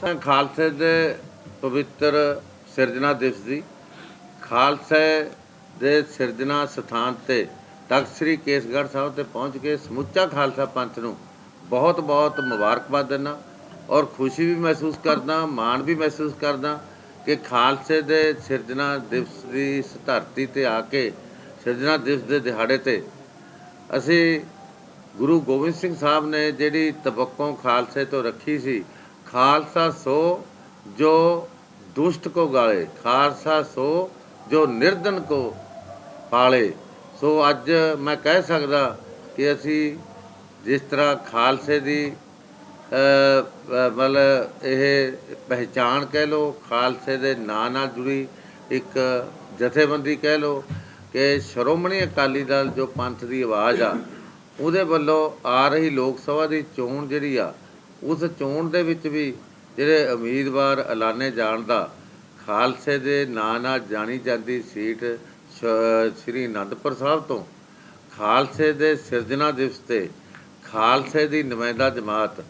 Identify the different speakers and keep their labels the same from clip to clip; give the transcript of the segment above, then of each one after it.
Speaker 1: ਤਾਂ ਖਾਲਸੇ ਦੇ ਪਵਿੱਤਰ ਸਿਰਜਣਾ ਦਿਵਸ ਦੀ, ਖਾਲਸੇ ਦੇ ਸਿਰਜਣਾ ਸਥਾਨ ਤੇ ਤਖਤ ਸ੍ਰੀ ਕੇਸਗੜ੍ਹ ਸਾਹਿਬ ਤੇ ਪਹੁੰਚ ਕੇ ਸਮੁੱਚਾ ਖਾਲਸਾ ਪੰਥ ਨੂੰ ਬਹੁਤ ਬਹੁਤ ਮੁਬਾਰਕਬਾਦ ਦਿੰਦਾ ਔਰ ਖੁਸ਼ੀ ਵੀ ਮਹਿਸੂਸ ਕਰਦਾ, ਮਾਣ ਵੀ ਮਹਿਸੂਸ ਕਰਦਾ ਕਿ ਖਾਲਸੇ ਦੇ ਸਿਰਜਣਾ ਦਿਵਸ ਦੀ ਇਸ ਧਰਤੀ ਤੇ ਆ ਕੇ ਸਿਰਜਣਾ ਦਿਵਸ ਦੇ ਦਿਹਾੜੇ ਤੇ ਅਸੀਂ ਗੁਰੂ ਗੋਬਿੰਦ ਸਿੰਘ ਸਾਹਿਬ ਨੇ ਜਿਹੜੀ ਤਬੱਕੋਂ ਖਾਲਸੇ ਤੋਂ ਰੱਖੀ ਸੀ ਖਾਲਸਾ ਸੋ ਜੋ ਦੁਸ਼ਟ ਕੋ ਗਾਲੇ, ਖਾਲਸਾ ਸੋ ਜੋ ਨਿਰਧਨ ਕੋ ਪਾਲੇ। ਸੋ ਅੱਜ ਮੈਂ ਕਹਿ ਸਕਦਾ ਕਿ ਅਸੀਂ ਜਿਸ ਤਰ੍ਹਾਂ ਖਾਲਸੇ ਦੀ ਮਤਲਬ ਇਹ ਪਹਿਚਾਣ ਕਹਿ ਲੋ ਖਾਲਸੇ ਦੇ ਨਾਂ ਨਾਲ ਜੁੜੀ ਇੱਕ ਜਥੇਬੰਦੀ ਕਹਿ ਲੋ ਕਿ ਸ਼੍ਰੋਮਣੀ ਅਕਾਲੀ ਦਲ ਜੋ ਪੰਥ ਦੀ ਆਵਾਜ਼ ਆ, ਉਹਦੇ ਵੱਲੋਂ ਆ ਰਹੀ ਲੋਕ ਸਭਾ ਦੀ ਚੋਣ ਜਿਹੜੀ ਆ ਉਸ ਚੋਣ ਦੇ ਵਿੱਚ ਵੀ ਜਿਹੜੇ ਉਮੀਦਵਾਰ ਐਲਾਨੇ ਜਾਣ ਦਾ, ਖਾਲਸੇ ਦੇ ਨਾਂ ਨਾਲ ਜਾਣੀ ਜਾਂਦੀ ਸੀਟ ਸ੍ਰੀ ਅਨੰਦਪੁਰ ਸਾਹਿਬ ਤੋਂ। ਖਾਲਸੇ ਦੇ ਸਿਰਜਣਾ ਦਿਵਸ ਤੇ ਖਾਲਸੇ ਦੀ ਨੁਮਾਇੰਦਾ ਜਮਾਤ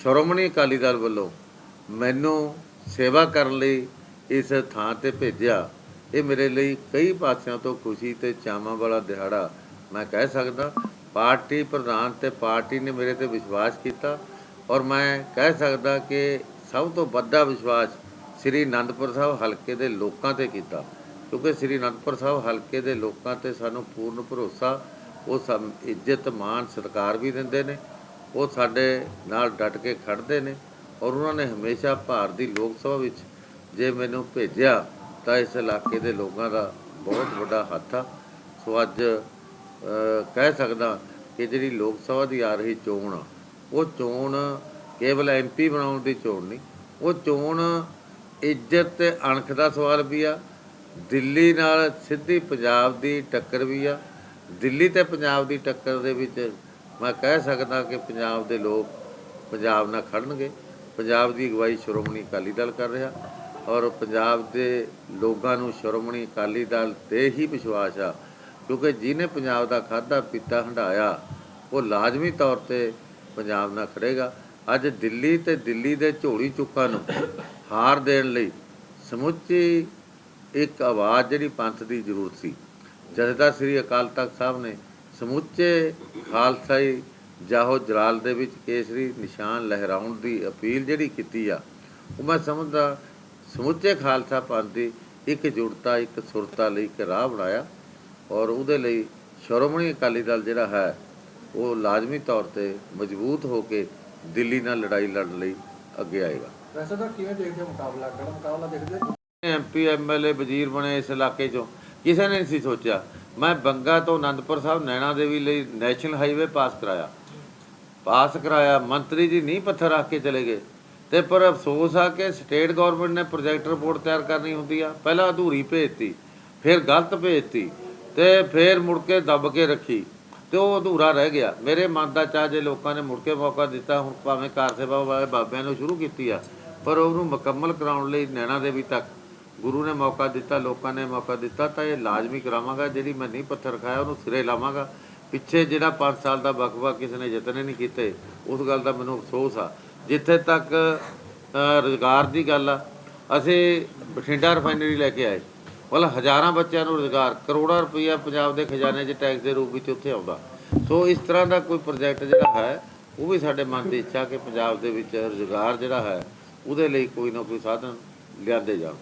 Speaker 1: ਸ਼੍ਰੋਮਣੀ ਅਕਾਲੀ ਦਲ ਵੱਲੋਂ ਮੈਨੂੰ ਸੇਵਾ ਕਰਨ ਲਈ ਇਸ ਥਾਂ ਤੇ ਭੇਜਿਆ। ਇਹ ਮੇਰੇ ਲਈ ਕਈ ਪਾਸਿਆਂ ਤੋਂ ਖੁਸ਼ੀ ਤੇ ਚਾਵਾਂ ਵਾਲਾ ਦਿਹਾੜਾ ਮੈਂ ਕਹਿ ਸਕਦਾ। ਪਾਰਟੀ ਪ੍ਰਧਾਨ ਤੇ ਪਾਰਟੀ ਨੇ ਮੇਰੇ ਤੇ ਵਿਸ਼ਵਾਸ ਕੀਤਾ। ਔਰ ਮੈਂ ਕਹਿ ਸਕਦਾ ਕਿ ਸਭ ਤੋਂ ਵੱਡਾ ਵਿਸ਼ਵਾਸ ਸ੍ਰੀ ਅਨੰਦਪੁਰ ਸਾਹਿਬ ਹਲਕੇ ਦੇ ਲੋਕਾਂ ਤੇ ਕੀਤਾ। ਕਿਉਂਕਿ ਸ੍ਰੀ ਅਨੰਦਪੁਰ ਸਾਹਿਬ ਹਲਕੇ ਦੇ ਲੋਕਾਂ ਤੇ ਸਾਨੂੰ ਪੂਰਨ ਭਰੋਸਾ, ਉਹ ਸਮ ਇੱਜ਼ਤ, ਮਾਣ, ਸਤਿਕਾਰ ਵੀ ਦਿੰਦੇ ਨੇ। ਉਹ ਸਾਡੇ ਨਾਲ ਡਟ ਕੇ ਖੜਦੇ ਨੇ ਔਰ ਉਹਨਾਂ ਨੇ ਹਮੇਸ਼ਾ ਭਾਰਤ ਦੀ ਲੋਕ ਸਭਾ ਵਿੱਚ ਜੇ ਮੈਨੂੰ ਭੇਜਿਆ ਤਾਂ ਇਸ ਇਲਾਕੇ ਦੇ ਲੋਕਾਂ ਦਾ ਬਹੁਤ ਵੱਡਾ ਹੱਥ ਆ। ਸੋ ਅੱਜ ਕਹਿ ਸਕਦਾ ਕਿ ਜਿਹੜੀ ਲੋਕ ਸਭਾ ਦੀ ਆ ਰਹੀ ਚੋਣ ਆ ਉਹ ਚੋਣ ਕੇਵਲ ਐਮਪੀ ਬਣਾਉਣ ਦੀ ਚੋਣ ਨਹੀਂ। ਉਹ ਚੋਣ ਇੱਜ਼ਤ ਤੇ ਅਣਖ ਦਾ ਸਵਾਲ ਵੀ ਆ। ਦਿੱਲੀ ਨਾਲ ਸਿੱਧੀ ਪੰਜਾਬ ਦੀ ਟੱਕਰ ਵੀ ਆ। ਦਿੱਲੀ ਤੇ ਪੰਜਾਬ ਦੀ ਟੱਕਰ ਦੇ ਵਿੱਚ ਮੈਂ ਕਹਿ ਸਕਦਾ ਕਿ ਪੰਜਾਬ ਦੇ ਲੋਕ ਪੰਜਾਬ ਨਾਲ ਖੜਨਗੇ। ਪੰਜਾਬ ਦੀ ਅਗਵਾਈ ਸ਼੍ਰੋਮਣੀ ਅਕਾਲੀ ਦਲ ਕਰ ਰਿਹਾ ਔਰ ਪੰਜਾਬ ਦੇ ਲੋਕਾਂ ਨੂੰ ਸ਼੍ਰੋਮਣੀ ਅਕਾਲੀ ਦਲ ਤੇ ਹੀ ਵਿਸ਼ਵਾਸ ਆ। ਕਿਉਂਕਿ ਜਿਹਨੇ ਪੰਜਾਬ ਦਾ ਖਾਦਾ ਪੀਤਾ ਹੰਡਾਇਆ ਉਹ ਲਾਜ਼ਮੀ ਤੌਰ ਤੇ ਪੰਜਾਬ ਨਾਲ ਖੜੇਗਾ। ਅੱਜ ਦਿੱਲੀ ਤੇ ਦਿੱਲੀ ਦੇ ਝੋਲੀ ਚੁੱਕਾਂ ਨੂੰ ਹਾਰ ਦੇਣ ਲਈ ਸਮੁੱਚੀ ਇੱਕ ਆਵਾਜ਼ ਜਿਹੜੀ ਪੰਥ ਦੀ ਜ਼ਰੂਰਤ ਸੀ। ਜਥੇਦਾਰ ਸ੍ਰੀ ਅਕਾਲ ਤਖਤ ਸਾਹਿਬ ਨੇ ਸਮੁੱਚੇ ਖਾਲਸਾਈ ਜਾਹੋ ਜਲਾਲ ਦੇ ਵਿੱਚ ਕੇਸਰੀ ਨਿਸ਼ਾਨ ਲਹਿਰਾਉਣ ਦੀ ਅਪੀਲ ਜਿਹੜੀ ਕੀਤੀ ਆ, ਉਹ ਮੈਂ ਸਮਝਦਾ ਸਮੁੱਚੇ ਖਾਲਸਾ ਪੰਥ ਦੀ ਇੱਕ ਜੁੜਤਾ, ਇੱਕ ਸੁਰਤਾ ਲਈ ਇੱਕ ਰਾਹ ਬਣਾਇਆ ਔਰ ਉਹਦੇ ਲਈ ਸ਼੍ਰੋਮਣੀ ਅਕਾਲੀ ਦਲ ਜਿਹੜਾ ਹੈ ਉਹ ਲਾਜ਼ਮੀ ਤੌਰ ਤੇ ਮਜ਼ਬੂਤ ਹੋ ਕੇ ਦਿੱਲੀ ਨਾਲ ਲੜਾਈ ਲੜਨ ਲਈ ਅੱਗੇ ਆਏਗਾ।
Speaker 2: ਵੈਸੇ ਤਾਂ ਕਿਵੇਂ ਦੇਖਦੇ ਹੋ ਮੁਕਾਬਲਾ? ਕਿਹੜਾ ਮੁਕਾਬਲਾ ਦੇਖਦੇ ਹੋ?
Speaker 1: ਐਮਪੀ ਐਮਐਲਏ ਵਜ਼ੀਰ ਬਣੇ ਇਸ ਇਲਾਕੇ 'ਚੋਂ। ਕਿਸੇ ਨੇ ਨਹੀਂ ਸੀ ਸੋਚਿਆ। ਮੈਂ ਬੰਗਾ ਤੋਂ ਆਨੰਦਪੁਰ ਸਾਹਿਬ ਨੈਣਾ ਦੇਵੀ ਲਈ ਨੈਸ਼ਨਲ ਹਾਈਵੇ ਪਾਸ ਕਰਾਇਆ। ਪਾਸ ਕਰਾਇਆ। ਮੰਤਰੀ ਜੀ ਨਹੀਂ ਪੱਥਰ ਰੱਖ ਕੇ ਚਲੇ ਗਏ। ਤੇ ਪਰ ਅਫਸੋਸ ਆ ਕਿ ਸਟੇਟ ਗਵਰਨਮੈਂਟ ਨੇ ਪ੍ਰੋਜੈਕਟ ਰਿਪੋਰਟ ਤਿਆਰ ਕਰਨੀ ਹੁੰਦੀ ਆ। ਪਹਿਲਾਂ ਅਧੂਰੀ ਭੇਜਤੀ ਫਿਰ ਗਲਤ ਭੇਜਤੀ ਤੇ ਫਿਰ ਮੁੜ ਕੇ ਦੱਬ ਕੇ ਰੱਖੀ। ਤੇ ਉਹ ਅਧੂਰਾ ਰਹਿ ਗਿਆ। ਮੇਰੇ ਮਨ ਦਾ ਚਾਹ ਜੇ ਲੋਕਾਂ ਨੇ ਮੁੜ ਕੇ ਮੌਕਾ ਦਿੱਤਾ ਹੁਣ ਭਾਵੇਂ ਕਾਰ ਸੇਵਾ ਵਾਲੇ ਬਾਬਿਆਂ ਨੂੰ ਸ਼ੁਰੂ ਕੀਤੀ ਆ ਪਰ ਉਹਨੂੰ ਮੁਕੰਮਲ ਕਰਾਉਣ ਲਈ ਨੈਣਾ ਦੇਵੀ ਤੱਕ ਗੁਰੂ ਨੇ ਮੌਕਾ ਦਿੱਤਾ ਲੋਕਾਂ ਨੇ ਮੌਕਾ ਦਿੱਤਾ ਤਾਂ ਇਹ ਲਾਜ਼ਮੀ ਕਰਾਵਾਂਗਾ ਜਿਹੜੀ ਮੈਂ ਨਹੀਂ ਪੱਥਰ ਖਾਇਆ ਉਹਨੂੰ ਸਿਰੇ ਲਾਵਾਂਗਾ। ਪਿੱਛੇ ਜਿਹੜਾ 5 ਸਾਲ ਦਾ ਵਕਫਾ ਕਿਸੇ ਨੇ ਯਤਨ ਹੀ ਨਹੀਂ ਕੀਤੇ ਉਸ ਗੱਲ ਦਾ ਮੈਨੂੰ ਅਫਸੋਸ ਆ। ਜਿੱਥੇ ਤੱਕ ਅ, ਰੁਜ਼ਗਾਰ ਦੀ ਗੱਲ ਆ ਅਸੀਂ ਬਠਿੰਡਾ ਰਿਫਾਈਨਰੀ ਲੈ ਕੇ ਆਏ। ਮਤਲਬ ਹਜ਼ਾਰਾਂ ਬੱਚਿਆਂ ਨੂੰ ਰੁਜ਼ਗਾਰ, ਕਰੋੜਾਂ ਰੁਪਈਆ ਪੰਜਾਬ ਦੇ ਖਜ਼ਾਨੇ 'ਚ ਟੈਕਸ ਦੇ ਰੂਪ ਵਿੱਚ ਉੱਥੇ ਆਉਂਦਾ। ਸੋ ਇਸ ਤਰ੍ਹਾਂ ਦਾ ਕੋਈ ਪ੍ਰੋਜੈਕਟ ਜਿਹੜਾ ਹੈ, ਉਹ ਵੀ ਸਾਡੇ ਮਨ ਦੀ ਇੱਛਾ ਕਿ ਪੰਜਾਬ ਦੇ ਵਿੱਚ ਰੁਜ਼ਗਾਰ ਜਿਹੜਾ ਹੈ, ਉਹਦੇ ਲਈ ਕੋਈ ਨਾ ਕੋਈ ਸਾਧਨ ਲਿਆਂਦੇ ਜਾਣ।